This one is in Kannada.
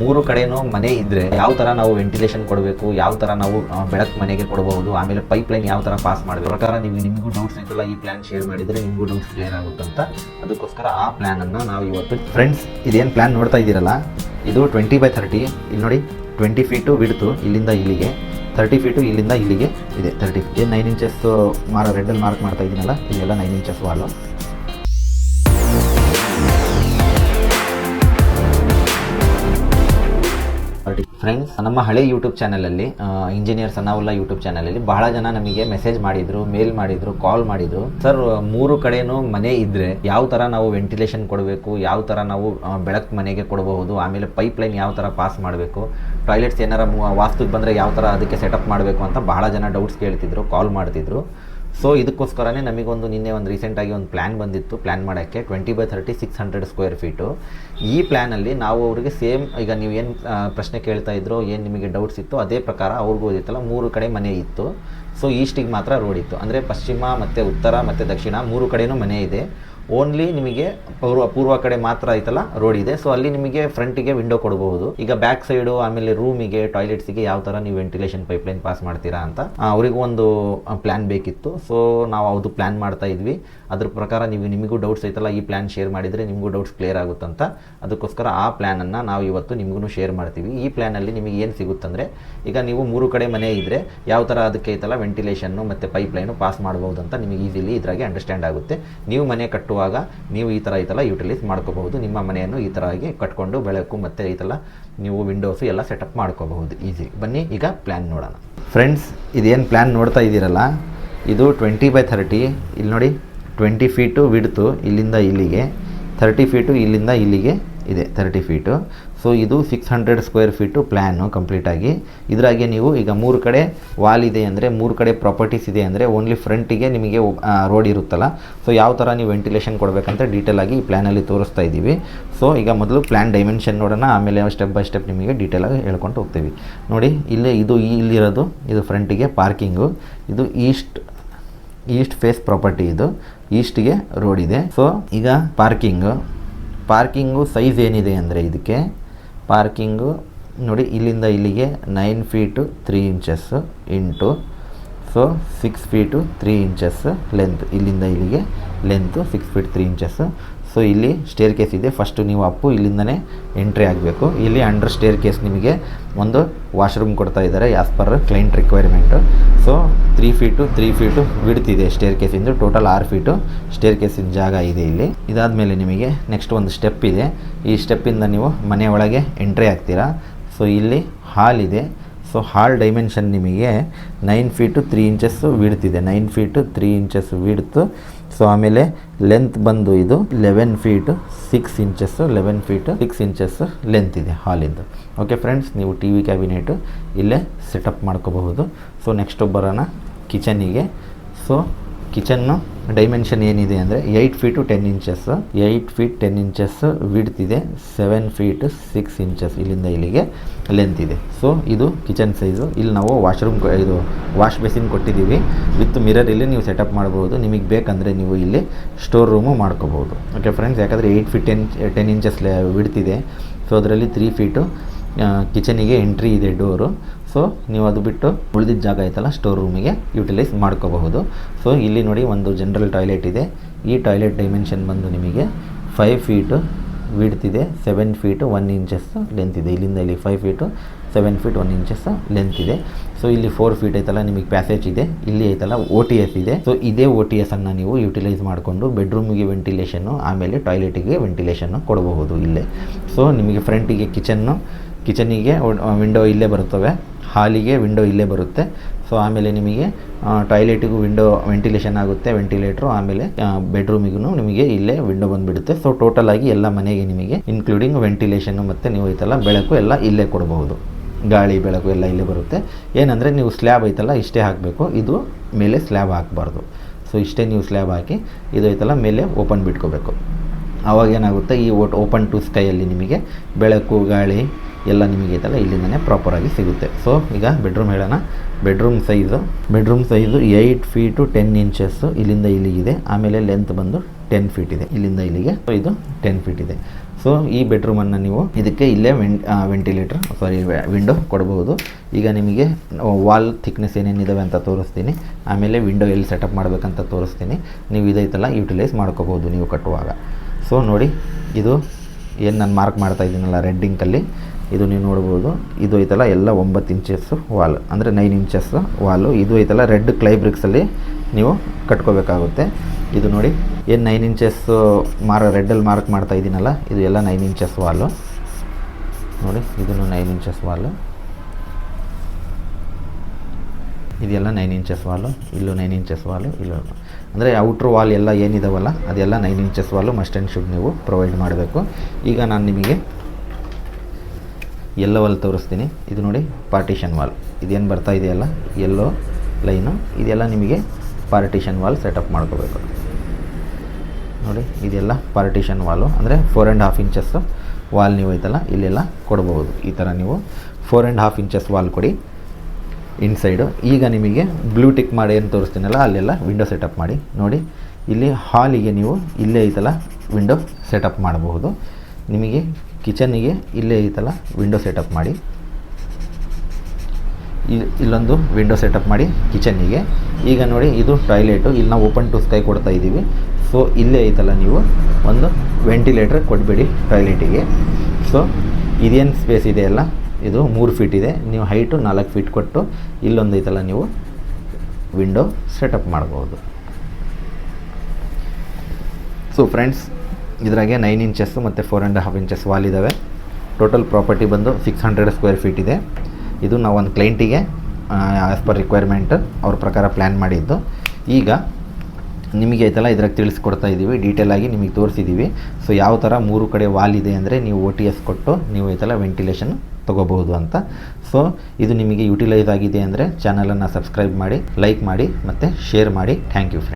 ಮೂರು ಕಡೆನೂ ಮನೆ ಇದ್ರೆ ಯಾವ ತರ ನಾವು ವೆಂಟಿಲೇಷನ್ ಕೊಡಬೇಕು, ಯಾವ ತರ ನಾವು ಬೆಳಕು ಮನೆಗೆ ಕೊಡಬಹುದು ಆಮೇಲೆ ಪೈಪ್ ಲೈನ್ ಯಾವ ತರ ಪಾಸ್ ಮಾಡಬೇಕು. ಪ್ರಕಾರ ನೀವು ನಿಮಗೂ ಡೌಟ್ಸ್ ಇದ್ದಲ್ಲ ಈ ಪ್ಲಾನ್ ಶೇರ್ ಮಾಡಿದ್ರೆ ನಿಮಗೂ ಡೌಟ್ಸ್ ಕ್ಲಿಯರ್ ಅಂತ. ಅದಕ್ಕೋಸ್ಕರ ಆ ಪ್ಲಾನ್ ಅನ್ನ ನಾವು ಇವತ್ತು ಫ್ರೆಂಡ್ಸ್ ಇದೇನು ಪ್ಲಾನ್ ನೋಡ್ತಾ ಇದ್ದೀರಲ್ಲ? ಇದು ಟ್ವೆಂಟಿ ಬೈ ಥರ್ಟಿ ಇಲ್ಲಿ ನೋಡಿ ಟ್ವೆಂಟಿ ಫೀಟು ಬಿಡ್ತು ಇಲ್ಲಿಂದ ಇಲ್ಲಿಗೆ ತರ್ಟಿ ಫೀಟು ಇಲ್ಲಿಂದ ಇಲ್ಲಿಗೆ ಇದೆ. ತರ್ಟಿ ಏನು ನೈನ್ ಇಂಚಸ್ ಮಾರ ರೆಡ್ಡಲ್ಲಿ ಮಾರ್ಕ್ ಮಾಡ್ತಾ ಇದ್ದೀನಲ್ಲ? ಇಲ್ಲೆಲ್ಲ ನೈನ್ ಇಂಚಸ್ ವಾಲು ಫ್ರೆಂಡ್ಸ್ ನಮ್ಮ ಹಳೆ ಯೂಟ್ಯೂಬ್ ಚಾನಲಲ್ಲಿ ಇಂಜಿನಿಯರ್ ಸನಾವುಲ್ಲಾ ಯೂಟ್ಯೂಬ್ ಚಾನಲಲ್ಲಿ ಬಹಳ ಜನ ನಮಗೆ ಮೆಸೇಜ್ ಮಾಡಿದ್ರು ಮೇಲ್ ಮಾಡಿದ್ರು ಕಾಲ್ ಮಾಡಿದ್ರು. ಸರ್ ಮೂರು ಕಡೆನೂ ಮನೆ ಇದ್ರೆ ಯಾವ ತರ ನಾವು ವೆಂಟಿಲೇಷನ್ ಕೊಡಬೇಕು, ಯಾವ ತರ ನಾವು ಬೆಳಕು ಮನೆಗೆ ಕೊಡಬಹುದು, ಆಮೇಲೆ ಪೈಪ್ ಲೈನ್ ಯಾವ ತರ ಪಾಸ್ ಮಾಡಬೇಕು ಟಾಯ್ಲೆಟ್ಸ್ ಏನಾರ ವಾಸ್ತುಗೆ ಬಂದರೆ ಯಾವ ಥರ ಅದಕ್ಕೆ ಸೆಟಪ್ ಮಾಡಬೇಕು ಅಂತ ಬಹಳ ಜನ ಡೌಟ್ಸ್ ಕೇಳ್ತಿದ್ರು ಕಾಲ್ ಮಾಡ್ತಿದ್ರು. ಸೊ ಇದಕ್ಕೋಸ್ಕರನೇ ನಮಗೊಂದು ನಿನ್ನೆ ಒಂದು ರೀಸೆಂಟಾಗಿ ಒಂದು ಪ್ಲ್ಯಾನ್ ಬಂದಿತ್ತು. ಪ್ಲ್ಯಾನ್ ಮಾಡೋಕ್ಕೆ twenty by thirty six hundred square feet ಈ ಪ್ಲ್ಯಾನಲ್ಲಿ ನಾವು ಅವರಿಗೆ ಸೇಮ್ ಈಗ ನೀವು ಏನು ಪ್ರಶ್ನೆ ಕೇಳ್ತಾ ಇದ್ರು, ಏನು ನಿಮಗೆ ಡೌಟ್ಸ್ ಇತ್ತು, ಅದೇ ಪ್ರಕಾರ ಅವ್ರಿಗೂ ಓದಿತ್ತಲ್ಲ ಮೂರು ಕಡೆ ಮನೆ ಇತ್ತು. ಸೊ ಈಸ್ಟಿಗೆ ಮಾತ್ರ ರೋಡ್ ಇತ್ತು. ಅಂದರೆ ಪಶ್ಚಿಮ ಮತ್ತು ಉತ್ತರ ಮತ್ತು ದಕ್ಷಿಣ, ಮೂರು ಕಡೆಯೂ ಮನೆ ಇದೆ. ಓನ್ಲಿ ನಿಮಗೆ ಪೂರ್ವ ಪೂರ್ವ ಕಡೆ ಮಾತ್ರ ಐತಲ್ಲ ರೋಡ್ ಇದೆ. ಸೊ ಅಲ್ಲಿ ನಿಮಗೆ ಫ್ರಂಟಿಗೆ ವಿಂಡೋ ಕೊಡಬಹುದು. ಈಗ ಬ್ಯಾಕ್ ಸೈಡು ಆಮೇಲೆ ರೂಮಿಗೆ ಟಾಯ್ಲೆಟ್ಸ್ಗೆ ಯಾವ ಥರ ನೀವು ವೆಂಟಿಲೇಷನ್ ಪೈಪ್ಲೈನ್ ಪಾಸ್ ಮಾಡ್ತೀರಾ ಅಂತ ಅವರಿಗೂ ಒಂದು ಪ್ಲ್ಯಾನ್ ಬೇಕಿತ್ತು. ಸೊ ನಾವು ಅದು ಪ್ಲ್ಯಾನ್ ಮಾಡ್ತಾ ಇದ್ವಿ. ಅದ್ರ ಪ್ರಕಾರ ನೀವು ನಿಮಗೂ ಡೌಟ್ಸ್ ಐತಲ್ಲ, ಈ ಪ್ಲ್ಯಾನ್ ಶೇರ್ ಮಾಡಿದರೆ ನಿಮಗೂ ಡೌಟ್ಸ್ ಕ್ಲಿಯರ್ ಆಗುತ್ತಂತ. ಅದಕ್ಕೋಸ್ಕರ ಆ ಪ್ಲ್ಯಾನನ್ನು ನಾವು ಇವತ್ತು ನಿಮಗೂ ಶೇರ್ ಮಾಡ್ತೀವಿ. ಈ ಪ್ಲ್ಯಾನಲ್ಲಿ ನಿಮಗೆ ಏನು ಸಿಗುತ್ತಂದರೆ, ಈಗ ನೀವು ಮೂರು ಕಡೆ ಮನೆ ಇದ್ದರೆ ಯಾವ ಥರ ಅದಕ್ಕೆ ಐತಲ್ಲ ವೆಂಟಿಲೇಷನ್ನು ಮತ್ತು ಪೈಪ್ಲೈನು ಪಾಸ್ ಮಾಡ್ಬೋದು ಅಂತ ನಿಮಗೆ ಈಸಿಲಿ ಇದರಾಗೆ ಅಂಡರ್ಸ್ಟ್ಯಾಂಡ್ ಆಗುತ್ತೆ. ನೀವು ಮನೆ ಕಟ್ಟುವಾಗ ನೀವು ಈ ಥರ ಈ ಥರ ಯುಟಿಲೈಸ್ ಮಾಡ್ಕೋಬಹುದು. ನಿಮ್ಮ ಮನೆಯನ್ನು ಈ ಥರ ಆಗಿ ಕಟ್ಕೊಂಡು ಬೆಳಕು, ಮತ್ತು ಈ ಥರ ನೀವು ವಿಂಡೋಸು ಎಲ್ಲ ಸೆಟಪ್ ಮಾಡ್ಕೋಬಹುದು. ಈಸಿ ಬನ್ನಿ, ಈಗ ಪ್ಲ್ಯಾನ್ ನೋಡೋಣ. ಫ್ರೆಂಡ್ಸ್ ಇದೇನು ಪ್ಲ್ಯಾನ್ ನೋಡ್ತಾ ಇದ್ದೀರಲ್ಲ? ಇದು ಟ್ವೆಂಟಿ ಬೈ ಥರ್ಟಿ ಇಲ್ಲಿ ನೋಡಿ ಟ್ವೆಂಟಿ ಫೀಟು ವಿಡ್ತು ಇಲ್ಲಿಂದ ಇಲ್ಲಿಗೆ ಥರ್ಟಿ ಫೀಟು ಇಲ್ಲಿಂದ ಇಲ್ಲಿಗೆ ಇದೆ ತರ್ಟಿ ಫೀಟು ಸೊ ಇದು six hundred square feet plan ಕಂಪ್ಲೀಟಾಗಿ ಇದರಾಗೆ ನೀವು ಈಗ ಮೂರು ಕಡೆ ವಾಲ್ ಇದೆ ಅಂದರೆ, ಮೂರು ಕಡೆ ಪ್ರಾಪರ್ಟೀಸ್ ಇದೆ ಅಂದರೆ ಓನ್ಲಿ ಫ್ರಂಟಿಗೆ ನಿಮಗೆ ರೋಡ್ ಇರುತ್ತಲ್ಲ. ಸೊ ಯಾವ ಥರ ನೀವು ವೆಂಟಿಲೇಷನ್ ಕೊಡಬೇಕಂತ ಡೀಟೇಲಾಗಿ ಈ ಪ್ಲ್ಯಾನಲ್ಲಿ ತೋರಿಸ್ತಾ ಇದ್ದೀವಿ. ಸೊ ಈಗ ಮೊದಲು ಪ್ಲ್ಯಾನ್ ಡೈಮೆನ್ಷನ್ ನೋಡೋಣ, ಆಮೇಲೆ ಸ್ಟೆಪ್ ಬೈ ಸ್ಟೆಪ್ ನಿಮಗೆ ಡೀಟೇಲಾಗಿ ಹೇಳ್ಕೊಂಡು ಹೋಗ್ತೀವಿ. ನೋಡಿ, ಇಲ್ಲೇ, ಇದು ಇಲ್ಲಿರೋದು, ಇದು ಫ್ರಂಟಿಗೆ ಪಾರ್ಕಿಂಗು ಇದು ಈಸ್ಟ್ ಈಸ್ಟ್ ಫೇಸ್ ಪ್ರಾಪರ್ಟಿ ಇದು. ಈಸ್ಟ್ಗೆ ರೋಡ್ ಇದೆ. ಸೊ ಈಗ ಪಾರ್ಕಿಂಗು ಪಾರ್ಕಿಂಗು ಸೈಜ್ ಏನಿದೆ ಅಂದರೆ ಇದಕ್ಕೆ? ಪಾರ್ಕಿಂಗು ನೋಡಿ, ಇಲ್ಲಿಂದ ಇಲ್ಲಿಗೆ nine feet three inches into, so six feet three inches length, ಇಲ್ಲಿಂದ ಇಲ್ಲಿಗೆ length six feet three inches so ಇಲ್ಲಿ ಸ್ಟೇರ್ ಕೇಸ್ ಇದೆ. ಫಸ್ಟು ನೀವು ಅಪ್ಪು ಇಲ್ಲಿಂದನೇ ಎಂಟ್ರಿ ಆಗಬೇಕು. ಇಲ್ಲಿ ಅಂಡರ್ ಸ್ಟೇರ್ ಕೇಸ್ ನಿಮಗೆ ಒಂದು ವಾಶ್ರೂಮ್ ಕೊಡ್ತಾ ಇದ್ದಾರೆ as per client requirement so three feet three feet ಬಿಡ್ತಿದೆ stair ಕೇಸಿಂದು ಟೋಟಲ್ ಆರು ಫೀಟು ಸ್ಟೇರ್ ಕೇಸಿನ ಜಾಗ ಇದೆ ಇಲ್ಲಿ. ಇದಾದ ಮೇಲೆ ನಿಮಗೆ ನೆಕ್ಸ್ಟ್ ಒಂದು ಸ್ಟೆಪ್ ಇದೆ. ಈ ಸ್ಟೆಪ್ಪಿಂದ ನೀವು ಮನೆ ಒಳಗೆ ಎಂಟ್ರಿ ಆಗ್ತೀರಾ. ಸೊ ಇಲ್ಲಿ ಹಾಲ್ ಇದೆ. ಸೊ ಹಾಲ್ ಡೈಮೆನ್ಷನ್ ನಿಮಗೆ nine feet three inches ವಿಡ್ತಿದೆ nine feet three inches width so ಆಮೇಲೆ ಲೆಂತ್ ಬಂದು ಇದು eleven feet six inches eleven feet six inches length ಇದೆ ಹಾಲಿಂದು ಓಕೆ ಫ್ರೆಂಡ್ಸ್ ನೀವು ಟಿ ವಿ ಕ್ಯಾಬಿನೆಟು ಇಲ್ಲೇ ಸೆಟಪ್ ಮಾಡ್ಕೋಬಹುದು. ಸೊ ನೆಕ್ಸ್ಟ್ ಬರೋಣ ಕಿಚನಿಗೆ ಸೊ ಕಿಚನ್ನು ಡೈಮೆನ್ಷನ್ ಏನಿದೆ ಅಂದರೆ eight feet ten inches eight feet ten inches width ಇದೆ. ಸೆವೆನ್ ಫೀಟ್ ಸಿಕ್ಸ್ ಇಂಚಸ್ ಇಲ್ಲಿಂದ ಇಲ್ಲಿಗೆ ಲೆಂತ್ ಇದೆ. ಸೊ ಇದು ಕಿಚನ್ ಸೈಜು ಇಲ್ಲಿ ನಾವು ವಾಶ್ರೂಮ್ ಇದು ವಾಶ್ ಬೇಸಿನ್ ಕೊಟ್ಟಿದ್ದೀವಿ. ವಿತ್ ಮಿರರ್ ಇಲ್ಲಿ ನೀವು ಸೆಟಪ್ ಮಾಡ್ಬೋದು. ನಿಮಗೆ ಬೇಕಂದರೆ ನೀವು ಇಲ್ಲಿ ಸ್ಟೋರ್ ರೂಮು ಮಾಡ್ಕೋಬೋದು. ಓಕೆ ಫ್ರೆಂಡ್ಸ್ ಯಾಕಂದರೆ eight feet ten ten inches ವಿಡ್ತಿದೆ so ಅದರಲ್ಲಿ ತ್ರೀ ಫೀಟು ಕಿಚನಿಗೆ ಎಂಟ್ರಿ ಇದೆ ಡೋರು ಸೊ ನೀವು ಅದು ಬಿಟ್ಟು ಉಳಿದಿದ್ದ ಜಾಗ ಐತಲ್ಲ ಸ್ಟೋರ್ ರೂಮಿಗೆ ಯುಟಿಲೈಸ್ ಮಾಡ್ಕೋಬಹುದು. ಸೊ ಇಲ್ಲಿ ನೋಡಿ ಒಂದು ಜನರಲ್ ಟಾಯ್ಲೆಟ್ ಇದೆ. ಈ ಟಾಯ್ಲೆಟ್ ಡೈಮೆನ್ಷನ್ ಬಂದು ನಿಮಗೆ ಫೈವ್ ಫೀಟು ಇದೆ seven feet one inches length ಇದೆ. ಇಲ್ಲಿಂದ ಇಲ್ಲಿ five feet seven feet one inches length ಇದೆ. ಸೊ ಇಲ್ಲಿ ಫೋರ್ ಫೀಟ್ ಐತಲ್ಲ, ನಿಮಗೆ ಪ್ಯಾಸೇಜ್ ಇದೆ. ಇಲ್ಲಿ ಐತಲ್ಲ ಓ ಟಿ ಎಸ್ ಇದೆ. ಸೊ ಇದೇ ಓ ಟಿ ಎಸ್ ಅನ್ನು ನೀವು ಯುಟಿಲೈಸ್ ಮಾಡಿಕೊಂಡು ಬೆಡ್ರೂಮಿಗೆ ವೆಂಟಿಲೇಷನ್ನು ಆಮೇಲೆ ಟಾಯ್ಲೆಟಿಗೆ ವೆಂಟಿಲೇಷನ್ನು ಕೊಡಬಹುದು ಇಲ್ಲೇ. ಸೊ ನಿಮಗೆ ಫ್ರಂಟಿಗೆ ಕಿಚನ್ನು ಕಿಚನಿಗೆ ವಿಂಡೋ ಇಲ್ಲೇ ಬರುತ್ತವೆ. ಹಾಲಿಗೆ ವಿಂಡೋ ಇಲ್ಲೇ ಬರುತ್ತೆ. ಸೊ ಆಮೇಲೆ ನಿಮಗೆ ಟಾಯ್ಲೆಟಿಗೂ ವಿಂಡೋ ವೆಂಟಿಲೇಷನ್ ಆಗುತ್ತೆ ವೆಂಟಿಲೇಟ್ರು ಆಮೇಲೆ ಬೆಡ್ರೂಮಿಗೂ ನಿಮಗೆ ಇಲ್ಲೇ ವಿಂಡೋ ಬಂದುಬಿಡುತ್ತೆ. ಸೊ ಟೋಟಲ್ ಆಗಿ ಎಲ್ಲ ಮನೆಗೆ ನಿಮಗೆ ಇನ್ಕ್ಲೂಡಿಂಗ್ ವೆಂಟಿಲೇಷನ್ನು ಮತ್ತು ನೀವು ಐತಲ್ಲ ಬೆಳಕು ಎಲ್ಲ ಇಲ್ಲೇ ಕೊಡಬಹುದು ಗಾಳಿ, ಬೆಳಕು ಎಲ್ಲ ಇಲ್ಲೇ ಬರುತ್ತೆ. ಏನಂದರೆ ನೀವು ಸ್ಲ್ಯಾಬ್ ಐತಲ್ಲ, ಇಷ್ಟೇ ಹಾಕಬೇಕು. ಇದು ಮೇಲೆ ಸ್ಲ್ಯಾಬ್ ಹಾಕಬಾರ್ದು. ಸೊ ಇಷ್ಟೇ ನೀವು ಸ್ಲ್ಯಾಬ್ ಹಾಕಿ, ಇದು ಐತಲ್ಲ, ಮೇಲೆ ಓಪನ್ ಬಿಟ್ಕೋಬೇಕು. ಆವಾಗ ಏನಾಗುತ್ತೆ, ಈ ಓಟ್ ಓಪನ್ ಟು ಸ್ಕೈಯಲ್ಲಿ ನಿಮಗೆ ಬೆಳಕು, ಗಾಳಿ ಎಲ್ಲ ನಿಮಗೆ ಇದೆಲ್ಲ ಇಲ್ಲಿಂದನೇ ಪ್ರಾಪರಾಗಿ ಸಿಗುತ್ತೆ. ಸೊ ಈಗ ಬೆಡ್ರೂಮ್ ಹೇಳೋಣ. Bedroom size bedroom size eight feet ten inches ಇಲ್ಲಿಂದ ಇಲ್ಲಿಗಿದೆ ಆಮೇಲೆ ಲೆಂತ್ ಬಂದು ಟೆನ್ ಫೀಟ್ ಇದೆ. ಇಲ್ಲಿಂದ ಇಲ್ಲಿಗೆ ಸೊ ಇದು ಟೆನ್ ಫೀಟ್ ಇದೆ. ಸೊ ಈ ಬೆಡ್ರೂಮನ್ನು ನೀವು ಇದಕ್ಕೆ ಇಲ್ಲೇ ವೆಂಟಿಲೇಟರ್ ಸಾರಿ ವಿಂಡೋ ಕೊಡಬಹುದು ಈಗ ನಿಮಗೆ ವಾಲ್ ಥಿಕ್ನೆಸ್ ಏನೇನಿದಾವೆ ಅಂತ ತೋರಿಸ್ತೀನಿ. ಆಮೇಲೆ ವಿಂಡೋ ಎಲ್ಲಿ ಸೆಟಪ್ ಮಾಡಬೇಕಂತ ತೋರಿಸ್ತೀನಿ. ನೀವು ಇದೈತಲ್ಲ ಯೂಟಿಲೈಸ್ ಮಾಡ್ಕೋಬೋದು ನೀವು ಕಟ್ಟುವಾಗ. ಸೊ ನೋಡಿ, ಇದು ಏನು ನಾನು ಮಾರ್ಕ್ ಮಾಡ್ತಾ ಇದ್ದೀನಲ್ಲ ರೆಡ್ ಇಂಕಲ್ಲಿ ಇದು ನೀವು ನೋಡ್ಬೋದು. ಇದು ಐತಲ್ಲ ಎಲ್ಲ ಒಂಬತ್ತು ಇಂಚಸ್ಸು ವಾಲ್ ಅಂದರೆ ನೈನ್ ಇಂಚಸ್ ವಾಲು ಇದು ಐತಲ್ಲ ರೆಡ್ ಕ್ಲೈ ಬ್ರಿಕ್ಸಲ್ಲಿ ನೀವು ಕಟ್ಕೋಬೇಕಾಗುತ್ತೆ. ಇದು ನೋಡಿ, ಏನು ನೈನ್ ಇಂಚಸ್ ಮಾರ ರೆಡ್ಡಲ್ಲಿ ಮಾರ್ಕ್ ಮಾಡ್ತಾ ಇದ್ದೀನಲ್ಲ ಇದು ಎಲ್ಲ ನೈನ್ ಇಂಚಸ್ ವಾಲು ನೋಡಿ, ಇದನ್ನು ನೈನ್ ಇಂಚಸ್ ವಾಲು ಇದೆಲ್ಲ ನೈನ್ ಇಂಚಸ್ ವಾಲು ಇಲ್ಲೂ ನೈನ್ ಇಂಚಸ್ ವಾಲು ಇಲ್ಲೂ ಅಂದರೆ ಔಟ್ರ್ ವಾಲ್ ಎಲ್ಲ ಏನಿದಾವಲ್ಲ, ಅದೆಲ್ಲ nine inches wall must and should ನೀವು ಪ್ರೊವೈಡ್ ಮಾಡಬೇಕು. ಈಗ ನಾನು ನಿಮಗೆ ಎಲ್ಲೋ ವಾಲ್ ತೋರಿಸ್ತೀನಿ. ಇದು ನೋಡಿ ಪಾರ್ಟಿಷನ್ ವಾಲ್ ಇದೇನು ಬರ್ತಾ ಇದೆಯಲ್ಲ? ಎಲ್ಲೋ ಲೈನು ಇದೆಲ್ಲ ನಿಮಗೆ ಪಾರ್ಟಿಷನ್ ವಾಲ್ ಸೆಟಪ್ ಮಾಡ್ಕೋಬೇಕು. ನೋಡಿ, ಇದೆಲ್ಲ ಪಾರ್ಟಿಷನ್ ವಾಲು ಅಂದರೆ four and half inches wall ನೀವು ಐತಲ್ಲ, ಇಲ್ಲೆಲ್ಲ ಕೊಡ್ಬೋದು. ಈ ಥರ ನೀವು four and half inches wall ಕೊಡಿ. ಇನ್ಸೈಡು ಈಗ ನಿಮಗೆ ಬ್ಲೂ ಟಿಕ್ ಮಾಡಿ ಏನು ತೋರಿಸ್ತೀನಲ್ಲ, ಅಲ್ಲೆಲ್ಲ ವಿಂಡೋ ಸೆಟಪ್ ಮಾಡಿ. ನೋಡಿ, ಇಲ್ಲಿ ಹಾಲಿಗೆ ನೀವು ಇಲ್ಲೇ ಐತಲ್ಲ ವಿಂಡೋ ಸೆಟಪ್ ಮಾಡಬಹುದು. ನಿಮಗೆ ಕಿಚನಿಗೆ ಇಲ್ಲೇ ಐತಲ್ಲ ವಿಂಡೋ ಸೆಟಪ್ ಮಾಡಿ. ಇಲ್ಲಿ ಇಲ್ಲೊಂದು ವಿಂಡೋ ಸೆಟಪ್ ಮಾಡಿ ಕಿಚನ್ನಿಗೆ. ಈಗ ನೋಡಿ, ಇದು ಟಾಯ್ಲೆಟು. ಇಲ್ಲಿ ನಾವು ಓಪನ್ ಟು ಸ್ಕೈ ಕೊಡ್ತಾ ಇದ್ದೀವಿ. ಸೊ, ಇಲ್ಲೇ ಐತಲ್ಲ ನೀವು ಒಂದು ವೆಂಟಿಲೇಟ್ರ್ ಕೊಡಬೇಡಿ ಟಾಯ್ಲೆಟಿಗೆ. ಸೊ, ಇದೇನು ಸ್ಪೇಸ್ ಇದೆಯಲ್ಲ ಇದು ಮೂರು ಫೀಟ್ ಇದೆ. ನೀವು ಹೈಟು ನಾಲ್ಕು ಫೀಟ್ ಕೊಟ್ಟು ಇಲ್ಲೊಂದು ಐತಲ್ಲ ನೀವು ವಿಂಡೋ ಸೆಟಪ್ ಮಾಡ್ಬೋದು. ಸೊ ಫ್ರೆಂಡ್ಸ್ ಇದ್ರಾಗೆ ನೈನ್ ಇಂಚಸ್ ಮತ್ತು four and half inches wall ಇದ್ದಾವೆ ಟೋಟಲ್ ಪ್ರಾಪರ್ಟಿ ಬಂದು ಸಿಕ್ಸ್ ಹಂಡ್ರೆಡ್ ಸ್ಕ್ವೇರ್ ಫೀಟ್ ಇದೆ. ಇದು ನಾವು ಒಂದು ಕ್ಲೈಂಟಿಗೆ ಆ್ಯಸ್ ಪರ್ ರಿಕ್ವೈರ್ಮೆಂಟ್ ಅವ್ರ ಪ್ರಕಾರ ಪ್ಲ್ಯಾನ್ ಮಾಡಿದ್ದು. ಈಗ ನಿಮಗೆ ಐತಲ್ಲ, ಇದ್ರಾಗ ತಿಳಿಸ್ಕೊಡ್ತಾ ಇದ್ದೀವಿ ಆಗಿ ನಿಮಗೆ ತೋರಿಸಿದ್ದೀವಿ ಸೊ ಯಾವ ಥರ ಮೂರು ಕಡೆ ವಾಲ್ ಇದೆ ಅಂದರೆ ನೀವು ಒ ಟಿ ಎಸ್ ಕೊಟ್ಟು ನೀವು ಐತಲ್ಲ ವೆಂಟಿಲೇಷನ್ ತೊಗೋಬಹುದು ಅಂತ. ಸೊ ಇದು ನಿಮಗೆ ಯುಟಿಲೈಸ್ ಆಗಿದೆ ಅಂದರೆ ಚಾನಲನ್ನು ಸಬ್ಸ್ಕ್ರೈಬ್ ಮಾಡಿ ಲೈಕ್ ಮಾಡಿ, ಮತ್ತು ಶೇರ್ ಮಾಡಿ. Thank you friend